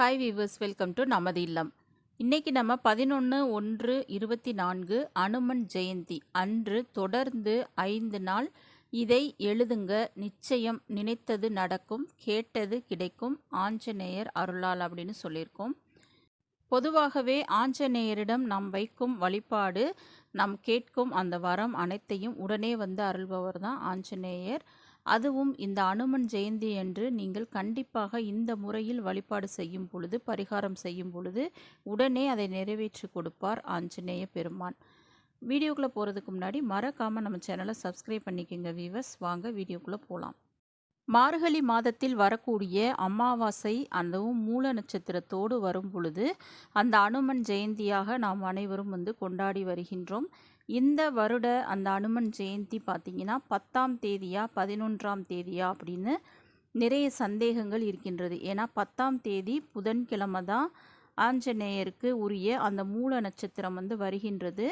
Hi viewers welcome to நமது இல்லம் இன்றைக்கி நம்ம பதினொன்று ஒன்று இருபத்தி நான்கு அனுமன் ஜெயந்தி அன்று தொடர்ந்து ஐந்து நாள் இதை எழுதுங்க. நிச்சயம் நினைத்தது நடக்கும் கேட்டது கிடைக்கும். ஆஞ்சநேயர் அருளால் அப்படின்னு சொல்லியிருக்கோம். பொதுவாகவே ஆஞ்சநேயரிடம் நாம் வைக்கும் வழிபாடு நாம் கேட்கும் அந்த வரம் அனைத்தையும் உடனே வந்து அருள்பவர் தான் ஆஞ்சநேயர். அதுவும் இந்த அனுமன் ஜெயந்தி அன்று நீங்கள் கண்டிப்பாக இந்த முறையில் வழிபாடு செய்யும் பொழுது பரிகாரம் செய்யும் பொழுது உடனே அதை நிறைவேற்றி கொடுப்பார் ஆஞ்சநேய பெருமான். வீடியோக்குள்ளே போகிறதுக்கு முன்னாடி மறக்காமல் நம்ம சேனலை சப்ஸ்கிரைப் பண்ணிக்கோங்க வீவர்ஸ். வாங்க வீடியோக்குள்ளே போகலாம் மார்கழி மாதத்தில் வரக்கூடிய அமாவாசை அதுவும் மூல நட்சத்திரத்தோடு வரும் பொழுது அந்த அனுமன் ஜெயந்தியாக நாம் அனைவரும் வந்து கொண்டாடி வருகின்றோம். இந்த வருட அந்த அனுமன் ஜெயந்தி பார்த்திங்கன்னா பத்தாம் தேதியா பதினொன்றாம் தேதியா அப்படின்னு நிறைய சந்தேகங்கள் இருக்கின்றது. ஏன்னா பத்தாம் தேதி புதன்கிழமை தான் ஆஞ்சநேயருக்கு உரிய அந்த மூல நட்சத்திரம் வந்து வருகின்றது.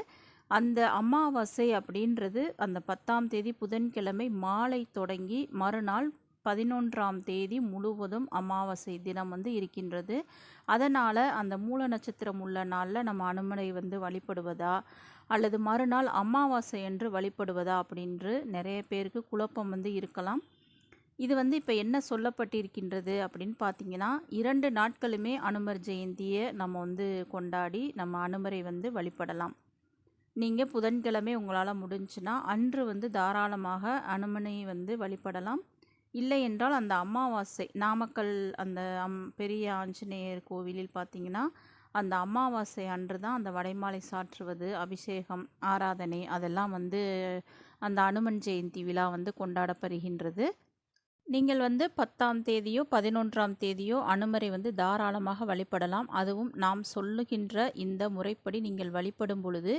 அந்த அமாவாசை அப்படின்றது அந்த பத்தாம் தேதி புதன்கிழமை மாலை தொடங்கி மறுநாள் பதினொன்றாம் தேதி முழுவதும் அமாவாசை தினம் வந்து இருக்கின்றது. அதனால் அந்த மூல நட்சத்திரம் உள்ள நாளில் நம்ம அனுமனை வந்து வழிபடுவதா அல்லது மறுநாள் அமாவாசை என்று வழிபடுவதா அப்படின்று நிறைய பேருக்கு குழப்பம் வந்து இருக்கலாம். இது வந்து இப்போ என்ன சொல்லப்பட்டிருக்கின்றது அப்படின்னு பார்த்தீங்கன்னா இரண்டு நாட்களுமே அனுமர் ஜெயந்தியை நம்ம வந்து கொண்டாடி நம்ம அனுமரை வந்து வழிபடலாம். நீங்கள் புதன்கிழமை உங்களால் முடிஞ்சுன்னா அன்று வந்து தாராளமாக அனுமனை வந்து வழிபடலாம். இல்லை என்றால் அந்த அமாவாசை நாமக்கல் அந்த அம் பெரிய ஆஞ்சநேயர் கோவிலில் பார்த்தீங்கன்னா அந்த அமாவாசை அன்று தான் அந்த வடைமாலை சாற்றுவது அபிஷேகம் ஆராதனை அதெல்லாம் வந்து அந்த அனுமன் ஜெயந்தி விழா வந்து கொண்டாடப்படுகின்றது. நீங்கள் வந்து பத்தாம் தேதியோ பதினொன்றாம் தேதியோ அனுமரை வந்து தாராளமாக வழிபடலாம். அதுவும் நாம் சொல்லுகின்ற இந்த முறைப்படி நீங்கள் வழிபடும் பொழுது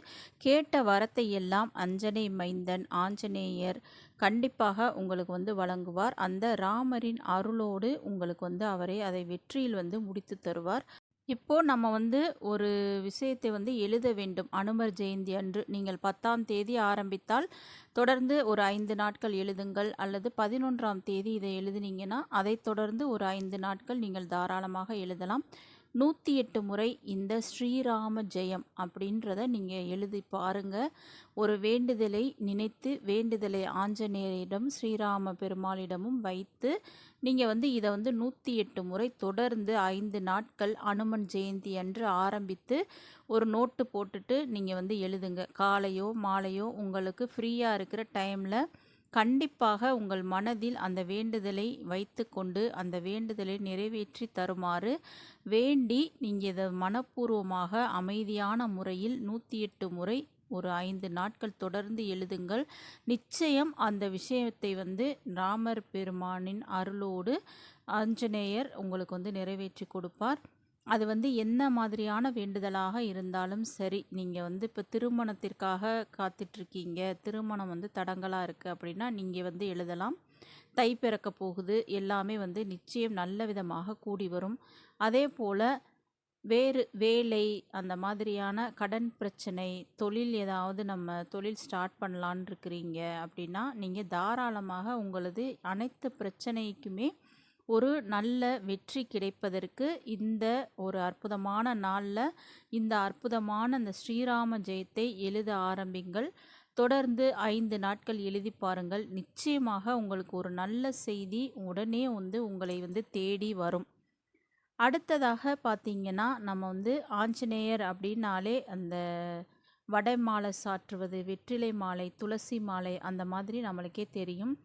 கேட்ட வரத்தை எல்லாம் அஞ்சனை மைந்தன் ஆஞ்சநேயர் கண்டிப்பாக உங்களுக்கு வந்து வழங்குவார். அந்த ராமரின் அருளோடு உங்களுக்கு வந்து அவரை அதை வெற்றியில் வந்து முடித்து தருவார். இப்போது நம்ம வந்து ஒரு விஷயத்தை வந்து எழுத வேண்டும். அனுமர் ஜெயந்தி அன்று நீங்கள் பத்தாம் தேதி ஆரம்பித்தால் தொடர்ந்து ஒரு ஐந்து நாட்கள் எழுதுங்கள் அல்லது பதினொன்றாம் தேதி இதை எழுதுனீங்கன்னா அதை தொடர்ந்து ஒரு ஐந்து நாட்கள் நீங்கள் தாராளமாக எழுதலாம். நூற்றி எட்டு முறை இந்த ஸ்ரீராம ஜெயம் அப்படின்றத நீங்கள் எழுதி பாருங்கள் ஒரு வேண்டுதலை நினைத்து வேண்டுதலை ஆஞ்சநேயரிடம் ஸ்ரீராம பெருமாளிடமும் வைத்து நீங்கள் வந்து இதை வந்து நூற்றி எட்டு முறை தொடர்ந்து ஐந்து நாட்கள் அனுமன் ஜெயந்தி அன்று ஆரம்பித்து ஒரு நோட்டு போட்டுட்டு நீங்கள் வந்து எழுதுங்க. காலையோ மாலையோ உங்களுக்கு ஃப்ரீயாக இருக்கிற டைமில் கண்டிப்பாக உங்கள் மனதில் அந்த வேண்டுதலை வைத்து கொண்டு அந்த வேண்டுதலை நிறைவேற்றி தருமாறு வேண்டி நீங்கள் இதை மனப்பூர்வமாக அமைதியான முறையில் நூற்றி எட்டு முறை ஒரு ஐந்து நாட்கள் தொடர்ந்து எழுதுங்கள். நிச்சயம் அந்த விஷயத்தை வந்து ராமர் பெருமானின் அருளோடு ஆஞ்சநேயர் உங்களுக்கு வந்து நிறைவேற்றி கொடுப்பார். அது வந்து என்ன மாதிரியான வேண்டுதலாக இருந்தாலும் சரி நீங்கள் வந்து இப்போ திருமணத்திற்காக காத்துட்ருக்கீங்க திருமணம் வந்து தடங்கலாக இருக்குது அப்படின்னா நீங்கள் வந்து எழுதலாம். தை பிறக்க போகுது எல்லாமே வந்து நிச்சயம் நல்ல விதமாக கூடி வரும். அதே போல் வேறு வேலை அந்த மாதிரியான கடன் பிரச்சனை தொழில் ஏதாவது நம்ம தொழில் ஸ்டார்ட் பண்ணலான் இருக்கிறீங்க அப்படின்னா நீங்கள் தாராளமாக உங்களது அனைத்து பிரச்சனைக்குமே ஒரு நல்ல வெற்றி கிடைப்பதற்கு இந்த ஒரு அற்புதமான நாளில் இந்த அற்புதமான அந்த ஸ்ரீராம ஜெயத்தை எழுத ஆரம்பிங்கள். தொடர்ந்து ஐந்து நாட்கள் எழுதி பாருங்கள். நிச்சயமாக உங்களுக்கு ஒரு நல்ல செய்தி உடனே வந்து உங்களை வந்து தேடி வரும். அடுத்ததாக பார்த்திங்கன்னா நம்ம வந்து ஆஞ்சநேயர் அப்படின்னாலே அந்த வடை மாலை சாற்றுவது வெற்றிலை மாலை துளசி மாலை அந்த மாதிரி நம்மளுக்கே தெரியும்.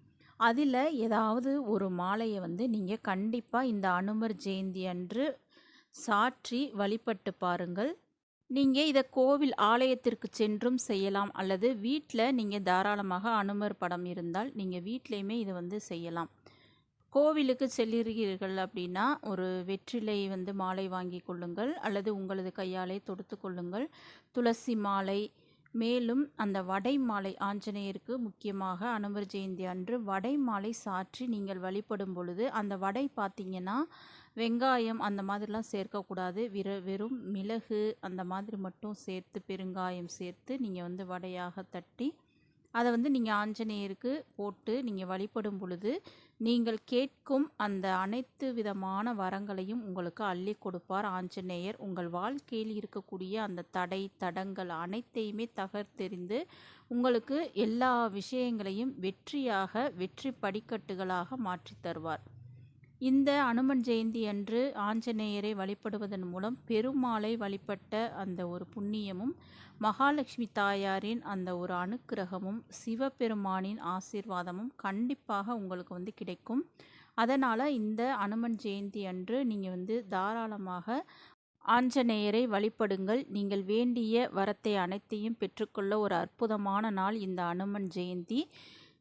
அதில் ஏதாவது ஒரு மாலையை வந்து நீங்கள் கண்டிப்பாக இந்த அனுமர் ஜெயந்தி அன்று சாற்றி வழிபட்டு பாருங்கள். நீங்கள் இதை கோவில் ஆலயத்திற்கு சென்றும் செய்யலாம் அல்லது வீட்டில் நீங்கள் தாராளமாக அனுமர் படம் இருந்தால் நீங்கள் வீட்லேயுமே இதை வந்து செய்யலாம். கோவிலுக்கு செல்லுகிறீர்கள் அப்படின்னா ஒரு வெற்றிலை வந்து மாலை வாங்கி கொள்ளுங்கள் அல்லது உங்களது கையாலே தொடுத்து கொள்ளுங்கள். துளசி மாலை மேலும் அந்த வடை மாலை ஆஞ்சநேயருக்கு முக்கியமாக அனுமர் ஜெயந்தி அன்று வடை மாலை சாற்றி நீங்கள் வழிபடும் பொழுது அந்த வடை பார்த்திங்கன்னா வெங்காயம் அந்த மாதிரிலாம் சேர்க்கக்கூடாது. விர வெறும் மிளகு அந்த மாதிரி மட்டும் சேர்த்து பெருங்காயம் சேர்த்து நீங்கள் வந்து வடையாக தட்டி அதை வந்து நீங்கள் ஆஞ்சநேயருக்கு போட்டு நீங்கள் வழிபடும் பொழுது நீங்கள் கேட்கும் அந்த அனைத்து விதமான வரங்களையும் உங்களுக்கு அள்ளி கொடுப்பார் ஆஞ்சநேயர். உங்கள் வாழ்க்கையில் இருக்கக்கூடிய அந்த தடை தடங்கள் அனைத்தையுமே தகர்த்தெறிந்து உங்களுக்கு எல்லா விஷயங்களையும் வெற்றியாக வெற்றி படிக்கட்டுகளாக மாற்றி தருவார். இந்த அனுமன் ஜெயந்தி அன்று ஆஞ்சநேயரை வழிபடுவதன் மூலம் பெருமாளை வழிபட்ட அந்த ஒரு புண்ணியமும் மகாலட்சுமி தாயாரின் அந்த ஒரு அனுக்கிரகமும் சிவபெருமானின் ஆசீர்வாதமும் கண்டிப்பாக உங்களுக்கு வந்து கிடைக்கும். அதனால் இந்த அனுமன் ஜெயந்தி அன்று நீங்கள் வந்து தாராளமாக ஆஞ்சநேயரை வழிபடுங்கள். நீங்கள் வேண்டிய வரத்தை அனைத்தையும் பெற்றுக்கொள்ள ஒரு அற்புதமான நாள் இந்த அனுமன் ஜெயந்தி.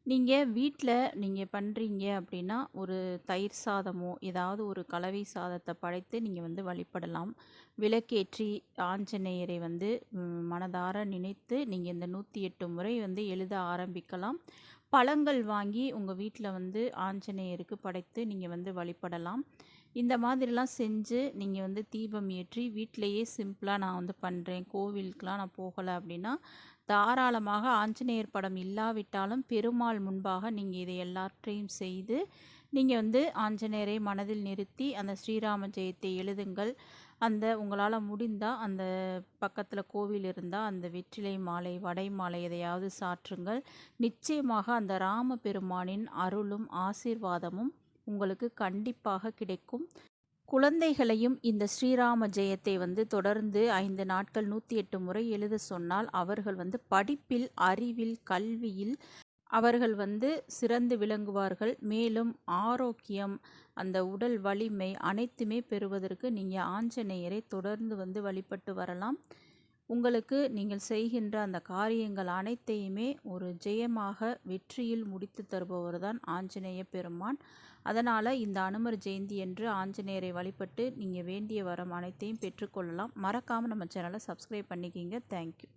நீங்கள் வீட்டில் நீங்கள் பண்ணுறீங்க அப்படின்னா ஒரு தயிர் சாதமோ ஏதாவது ஒரு கலவை சாதத்தை படைத்து நீங்கள் வந்து வழிபடலாம். விளக்கேற்றி ஆஞ்சநேயரை வந்து மனதார நினைத்து நீங்கள் இந்த நூற்றி எட்டு முறை வந்து எழுத ஆரம்பிக்கலாம். பழங்கள் வாங்கி உங்கள் வீட்டில் வந்து ஆஞ்சநேயருக்கு படைத்து நீங்கள் வந்து வழிபடலாம். இந்த மாதிரிலாம் செஞ்சு நீங்கள் வந்து தீபம் ஏற்றி வீட்டிலையே சிம்பிளாக நான் வந்து பண்ணுறேன் கோவிலுக்கெலாம் நான் போகலை அப்படின்னா தாராளமாக ஆஞ்சநேயர் படம் இல்லாவிட்டாலும் பெருமாள் முன்பாக நீங்கள் இதை எல்லாற்றையும் செய்து நீங்கள் வந்து ஆஞ்சநேயரை மனதில் நிறுத்தி அந்த ஸ்ரீராம ஜெயத்தை எழுதுங்கள். அந்த உங்களால் முடிந்தால் அந்த பக்கத்தில் கோவில் இருந்தால் அந்த வெற்றிலை மாலை வடை மாலை எதையாவது சாற்றுங்கள். நிச்சயமாக அந்த ராம பெருமானின் அருளும் ஆசீர்வாதமும் உங்களுக்கு கண்டிப்பாக கிடைக்கும். குழந்தைகளையும் இந்த ஸ்ரீராம ஜெயத்தை வந்து தொடர்ந்து ஐந்து நாட்கள் நூற்றி எட்டு முறை எழுத சொன்னால் அவர்கள் வந்து படிப்பில் அறிவில் கல்வியில் அவர்கள் வந்து சிறந்து விளங்குவார்கள். மேலும் ஆரோக்கியம் அந்த உடல் வலிமை அனைத்துமே பெறுவதற்கு நீங்கள் ஆஞ்சநேயரை தொடர்ந்து வந்து வழிபட்டு வரலாம். உங்களுக்கு நீங்கள் செய்கின்ற அந்த காரியங்கள் அனைத்தையுமே ஒரு ஜெயமாக வெற்றியில் முடித்து தருபவர் தான் ஆஞ்சநேய பெருமான். அதனால் இந்த அனுமர் ஜெயந்தி என்று ஆஞ்சநேயரை வழிபட்டு நீங்கள் வேண்டிய வரம் அனைத்தையும் பெற்றுக்கொள்ளலாம் மறக்காமல் நம்ம சேனலை சப்ஸ்கிரைப் பண்ணிக்கிங்க. தேங்க்யூ